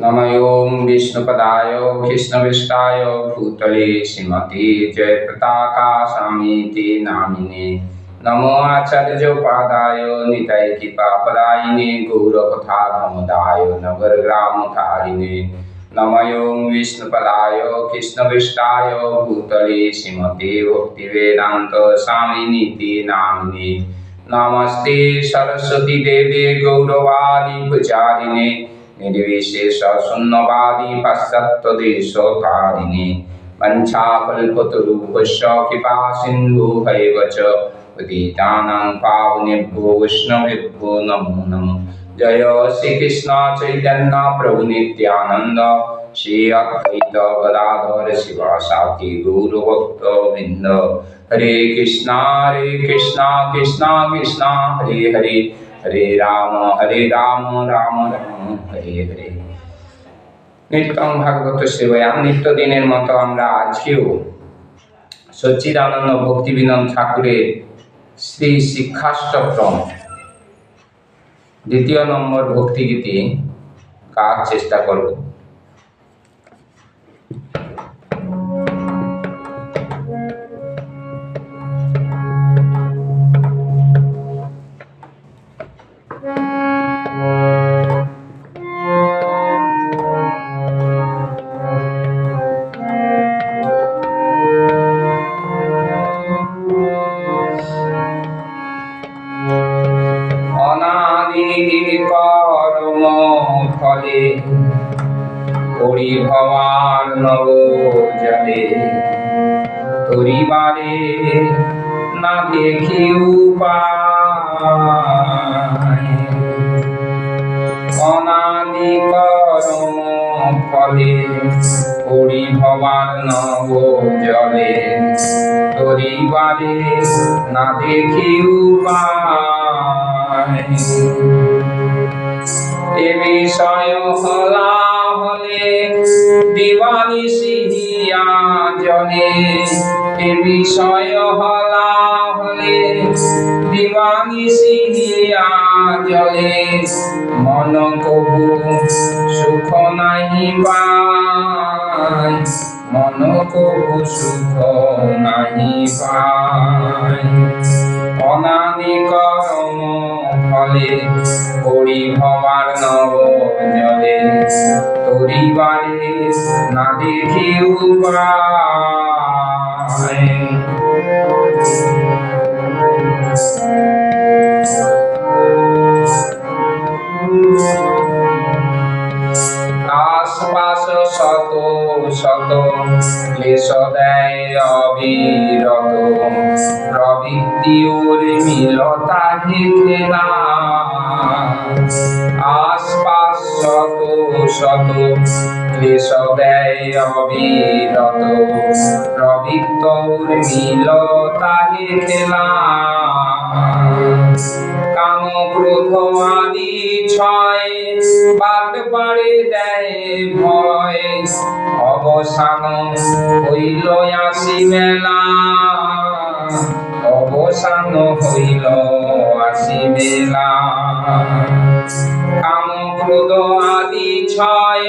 नम ओं विष्णुपदाय कृष्णविष्टाय भूतले श्रीमती जयप्रताका स्वामीति नामिने। नमो आचार्योपादाय निताय कृपापदायिने गौरकथाधमदाय नगरग्रामकारिणे। नम ओं विष्णुपदाय, कृष्णविष्टाय, भूतले श्रीमते भक्तिवेदान्त स्वामिनीति नामिने। नमस्ते सरस्वती देवे गौरवादि प्रचारिणे निर्विशेष शून्यवादी पाश्चात्यदेशकारिणे वञ्चाकल्पतरूपस्य कृपा सिन्धुभैव च पतितानां पावनेभ्यो वैष्णवेभ्यो नमो नमः जय श्रीकृष्ण चैतन्य प्रभु नित्यानन्द श्री अद्वैत गदाधर शिवासाति गौरभक्तवृन्द हरे कृष्णा हरे कृष्णा कृष्णा कृष्णा हरे हरे হরে রাম হরে রাম রাম রাম, হরে হরে। নিত্যম ভাগবত সেবায়াম নিত্য দিনের মতো আমরা আজকেও সচ্চিদানন্দ ভক্তিবিনোদ ঠাকুরের শ্রী শিক্ষাষ্টক্রম দ্বিতীয় নম্বর ভক্তিগীতি কাজ চেষ্টা করব। নব জলে তরিবারে না দেখি উপায় অনাদি কর্ম ফলে পরিভবার নব জলে। তরিবারে না দেখি এ বিষয় হলা হলে দিবানি সিহিয়া জলে এ বিষয় হলা হলে দিবানি সিহিয়া জলে মন কবু সুখ নাহি পায়। মন কবু সুখ নাহি পায়। অনাদি কর্ম ফলে পড়ি ভবার নব জলে তরিবারে না দেখি উপায়। আশপাশ শত শত ক্লেশ দেয় অবিরত প্রবৃত্তি উর্মিলতা খেলা আশপাশ শত শত ক্লেশ দেয় অবিরত প্রবৃত্ত উর্মিলতা খেলা কাম ক্রোধ আদি ছয়। বাট পাড়ে দেয় ভয়। অবসান হইল আসি মেলা অবসান হইল আসি বেলা। কাম ক্রোধ আদি ছয়।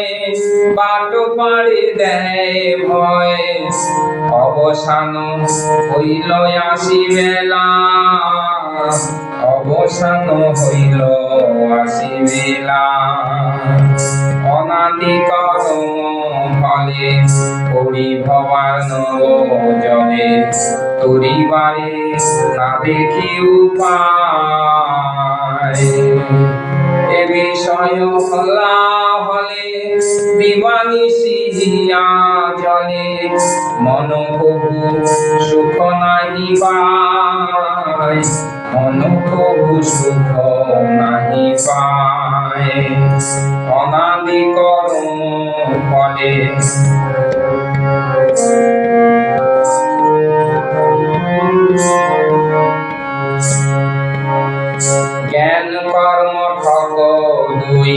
বাট পাড়ে দেয় ভয়। অবসান হইল আসি বেলা। অবসান হইল আসি বেলা অনাদি করম ফলে পরিভবার জলে তরিবারে না দেখি উপায়। এ বিষয় হলা হলে দিবানি সিহিয়া জলে মন কবু সুখ নাহি পায়। কবু সুখ নাহি পায় অনাদি কর্ম ফলে। জ্ঞান কর্ম ঠক দুই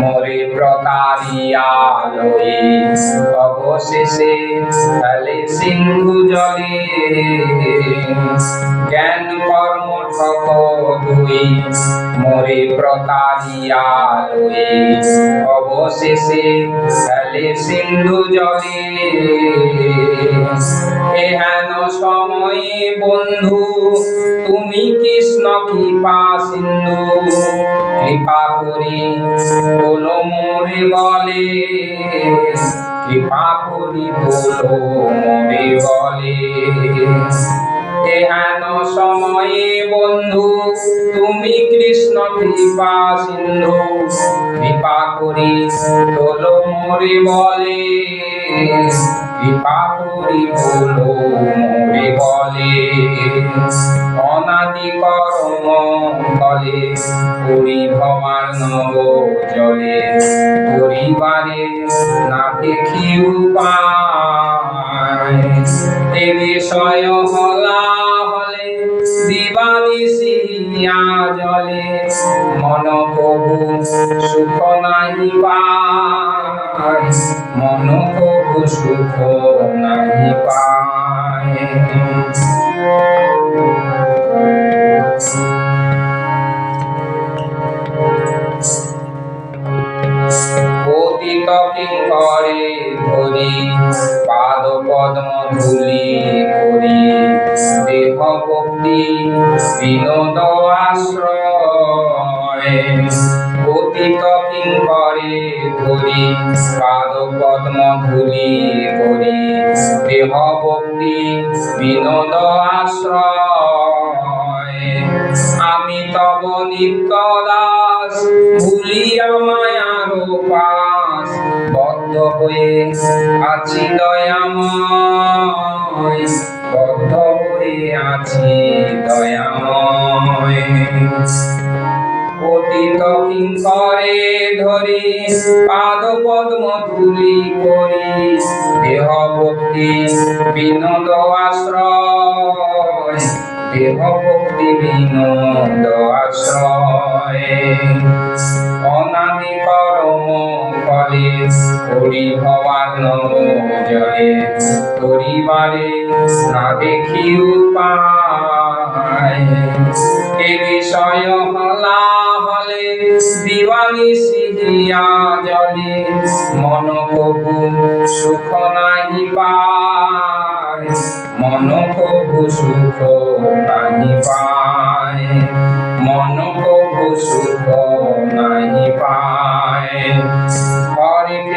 মরে প্রতারিয়া লই অবশেষে ফেলে সিন্ধু জলে। জ্ঞান, কর্ম, ঠক দুই, মরে লই অব অবশেষে ফেলে সিন্ধু জলে। এহেন সময়ে বন্ধু, তুমি কৃষ্ণ কৃপা সিন্ধু। কৃপা করি বলো মোরে বলে। কৃপা করি বলো মোরে বলে এহেন সময়ে বন্ধু, তুমি কৃষ্ণ কৃপা সিন্ধু কৃপা করি তোলো মোরে বলে। কৃপা করি বলো মোরে বলে। কলে করি ভবার নব জলে পরিবারে না দেখি উপায় এ বিষয় হলা হলে দিবানিশিয়া জলে মন কবু সুখ নাহি পায়। মন কবু সুখ নাহি পায়। কিঙ্করে ধরি পাদ পদ্ম ধুলি করি। দেহ ভক্তি বিনোদ আশ্রয় কিঙ্করে ধরি পাদ পদ্ম ধুলি করি। দেহ ভক্তি বিনোদ আশ্রয়, আমি তব নিত্য দাস ভুলিয়া মায়ার পাশ বদ্ধ হয়ে আছি দয়াময় বদ্ধ হয়ে আছি দয়াময়। পতিত কিঙ্করে ধরি পাদ পদ্ম ধুলি করি দেহ ভক্তি বিনোদ আশ্রয় দেহ ভক্তি বিনোদ আশ্রয়। নব জলে তরিবারে না দেখি উপায় এ বিষয় হলা হলে দিওয়ানি সিহিয়া জলে। মন কবু সুখ নাহি পায়। মন কবু সুখ নাহি পায়। মন কবু সুখ নাহি পায়।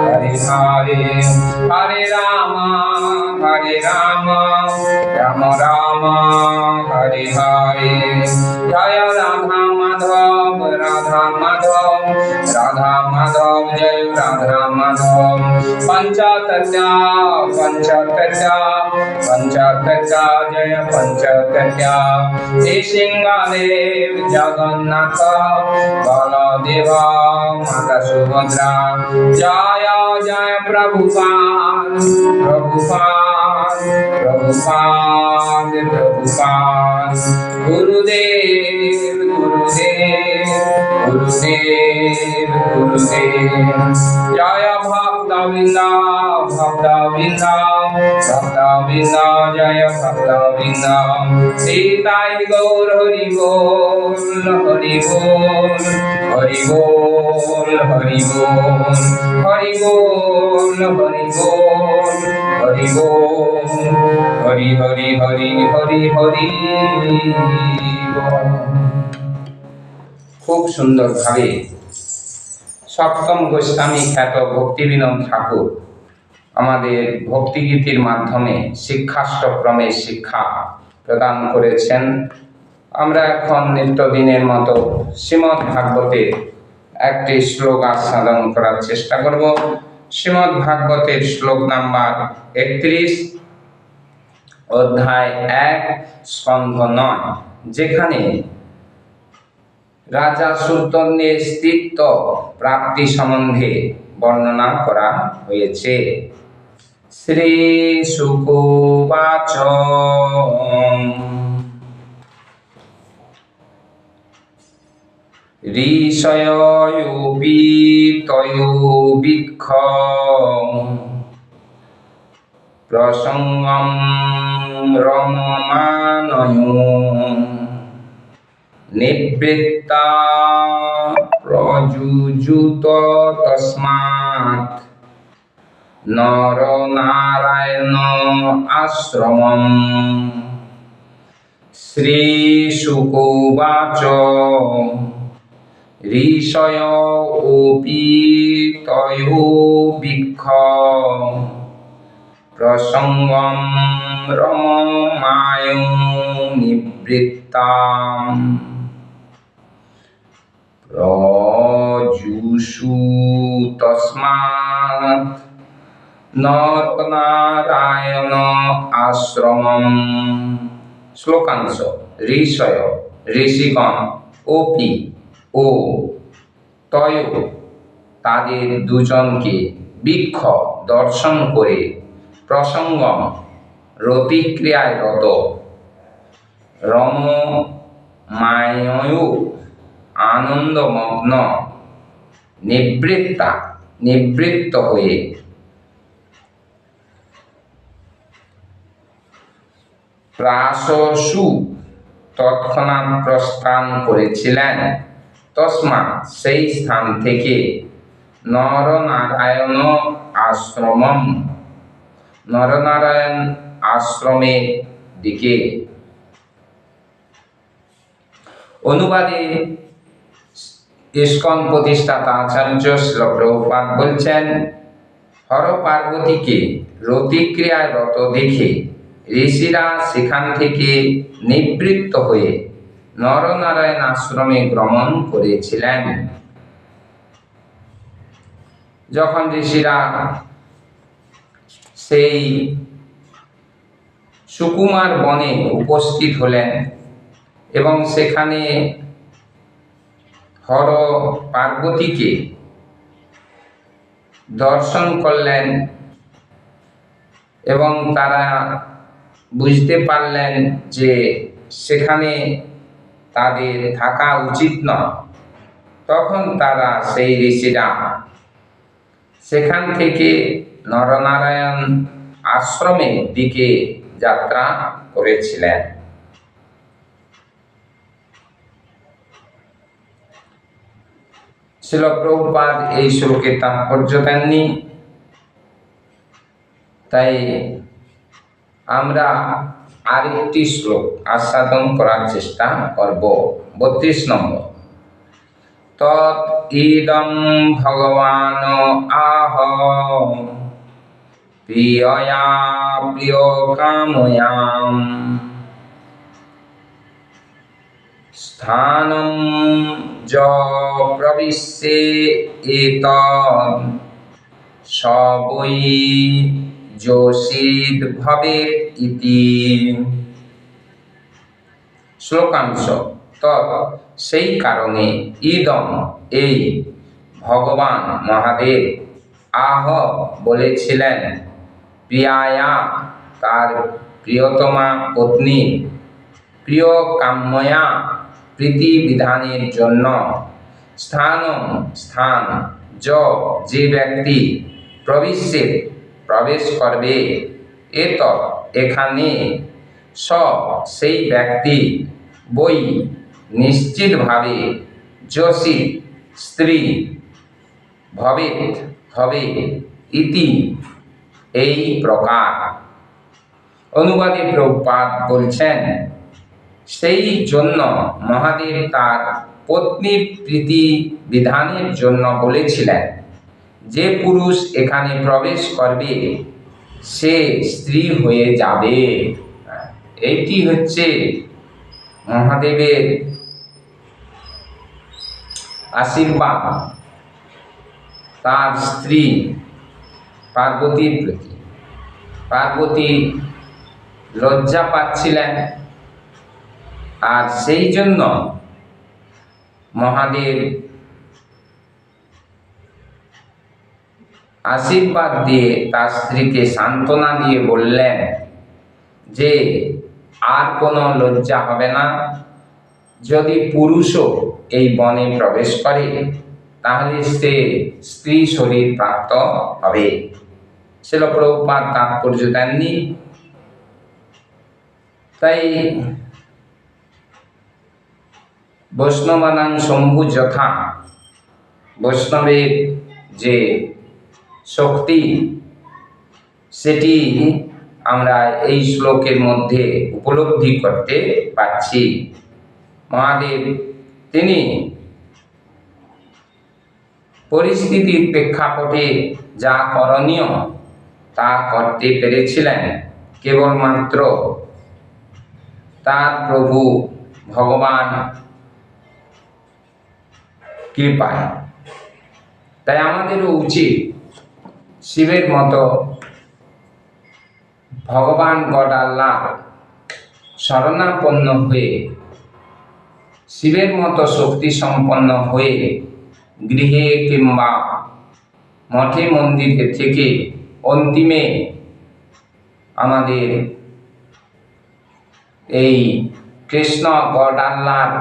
Hare Hare, Hare Rama, Hare Rama, Rama Rama, Hare Hare, Jaya Radha Madhav, Radha Madhav, Radha Madhav, Jaya Radha Madhav, Panchatatya, Panchatatya. पंचातका जय पंचातका श्री सिंगादेव जगन्नाथ बलदेवा माता सुभद्रा जय जय प्रभुपाद प्रभुपाद प्रभुपाद प्रभुपाद। गुरुदेव गुरुदेव गुरुदेव गुरुदेव। जय भक्तविंदा খুব সুন্দরভাবে সপ্তম গোস্বামী খ্যাত ভক্তিবিনোদ ঠাকুর আমাদের ভক্তিগীতির মাধ্যমে শিক্ষাষ্টক্রমে শিক্ষা প্রদান করেছেন। আমরা এখন নিত্যদিনের মতো শ্রীমৎ ভাগবতের একটি শ্লোক আস্বাদন করার চেষ্টা করব। শ্রীমৎ ভাগবতের শ্লোক নাম্বার একত্রিশ, অধ্যায় এক, স্কন্ধ নয়, যেখানে রাজা সুলতানের স্তিত্ব প্রাপ্তি সম্বন্ধে বর্ণনা করা হয়েছে। শ্রী সুকুবাচ ঋষয়োপি তয়োবিক্ষ প্রসঙ্গম রমমানয়। নিবৃত্তা প্রযুযুত তস্মাৎ। নর নারায়ণ আশ্রমম শ্রীশুকোবাচ ঋষয় ওপি তয়োবিক্ষ প্রসঙ্গম রমমায় নিবৃত্তাম প্রজুষু তস্মাৎ নরনারায়ণ আশ্রমম। শ্লোকাংশ, ঋষয়, ঋষিগণ ওপি ও তয়, তাদের দুজনকে বৃক্ষ দর্শন করে প্রসঙ্গম রতিক্রিয়ায় রত রম মায়ু আনন্দমগ্ন নিবৃত্তা নিবৃত্ত হয়ে প্রাসসু তৎক্ষণাৎ প্রস্থান করেছিলেন। তস্মা সেই স্থান থেকে নরনারায়ণ আশ্রমম, নরনারায়ণ আশ্রমের দিকে। অনুবাদে ইস্কন প্রতিষ্ঠাতা আচার্য শ্রী প্রভুপাদ বলছেন, হর পার্বতীকে রতিক্রিয়ায় রত দেখে ঋষিরা সেখান থেকে নিবৃত্ত হয়ে নরনারায়ণ আশ্রমে ভ্রমণ করেছিলেন। যখন ঋষিরা সেই সুকুমার বনে উপস্থিত হলেন এবং সেখানে হর পার্বতীকে দর্শন করলেন এবং তারা বুঝতে পারলেন যে সেখানে তাদের থাকা উচিত নয়। তখন তারা সেই ঋষিরা সেখান থেকে নরনারায়ণ আশ্রমের দিকে যাত্রা করেছিলেন। শিল প্রভুপাদ এই শ্লোকে তাৎপর্য দেননি। তাই আমরা আরেকটি শ্লোক আস্বাদন করার চেষ্টা করব। বত্রিশ নম্বর। তৎ ইদম ভগবান আহ। প্রিয়য়া প্রিয় কাময়াম। স্থানম য প্রবিশ্যে এত সবই যোষিদ ভবেত ইতি শ্লোকাংশ তৎ সেই কারণে ইদম এই ভগবান মহাদেব আহ বলেছিলেন প্রিয়ায়া তার প্রিয়তমা পত্নী প্রিয় কাম্যয়া প্রীতি বিধানের জন্য স্থান স্থান য যে ব্যক্তি প্রবেশে প্রবেশ করবে এত এখানে। স সেই ব্যক্তি বই নিশ্চিতভাবে যোশী স্ত্রী ভবেত হবে ইতি এই প্রকার। অনুবাদে প্রভুপাদ বলছেন, সেই জন্য মহাদেব তার পত্নীর প্রীতি বিধানের জন্য বলেছিলেন যে পুরুষ এখানে প্রবেশ করবে, সে স্ত্রী হয়ে যাবে। এইটি হচ্ছে মহাদেবের আশীর্বাদ। তার স্ত্রী পার্বতীর প্রতি। পার্বতী লজ্জা পাচ্ছিলেন। আর সেই জন্য মহাদেব আশীর্বাদ দিয়ে তার স্ত্রীকে সান্ত্বনা দিয়ে বললেন, যে আর কোনো লজ্জা হবে না। যদি পুরুষও এই বনে প্রবেশ করে, তাহলে সে স্ত্রী শরীর প্রাপ্ত হবে। ছিল প্রভুপাত তাৎপর্য দেননি। তাই বৈষ্ণবানাং শম্ভু যথা। বৈষ্ণবের যে শক্তি, সেটি আমরা এই শ্লোকের মধ্যে উপলব্ধি করতে পারছি। মহাদেব, তিনি পরিস্থিতির প্রেক্ষাপটে যা করণীয় তা করতে পেরেছিলেন। কেবলমাত্র তার প্রভু ভগবান কৃপায়। তাই আমাদেরও উচিত শিবের মতো ভগবান গড আল্লাহ শরণাপন্ন হয়ে, শিবের মতো শক্তি সম্পন্ন হয়ে গৃহে কিংবা মঠে মন্দিরে থেকে অন্তিমে আমাদের এই কৃষ্ণ গড আল্লাহর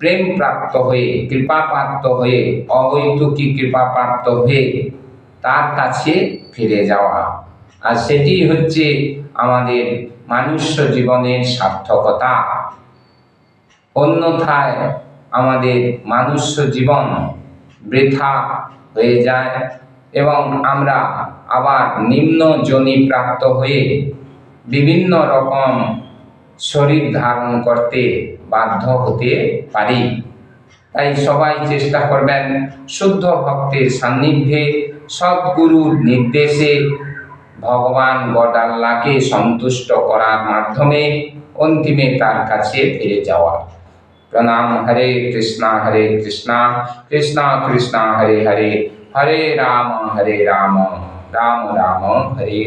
প্রেম প্রাপ্ত হয়ে কৃপাপ্রাপ্ত হয়ে, অহৈতুকী কৃপাপ্রাপ্ত হয়ে তার কাছে ফিরে যাওয়া। আর সেটি হচ্ছে আমাদের মানুষ্য জীবনের সার্থকতা। অন্যথায় আমাদের মানুষ্য জীবন বৃথা হয়ে যায় এবং আমরা আবার নিম্ন জনি প্রাপ্ত হয়ে বিভিন্ন রকম শরীর ধারণ করতে বাধ্য হতে পারি। তাই সবাই চেষ্টা করবেন শুদ্ধ ভক্তের সান্নিধ্যে, সদ্গুরুর নির্দেশে, ভগবান গড আল্লাহকে সন্তুষ্ট করার মাধ্যমে অন্তিমে তার কাছে ফিরে যাওয়া। প্রণাম হরে কৃষ্ণা হরে কৃষ্ণা কৃষ্ণা কৃষ্ণা, হরে হরে হরে রাম হরে রাম রাম রাম হরে।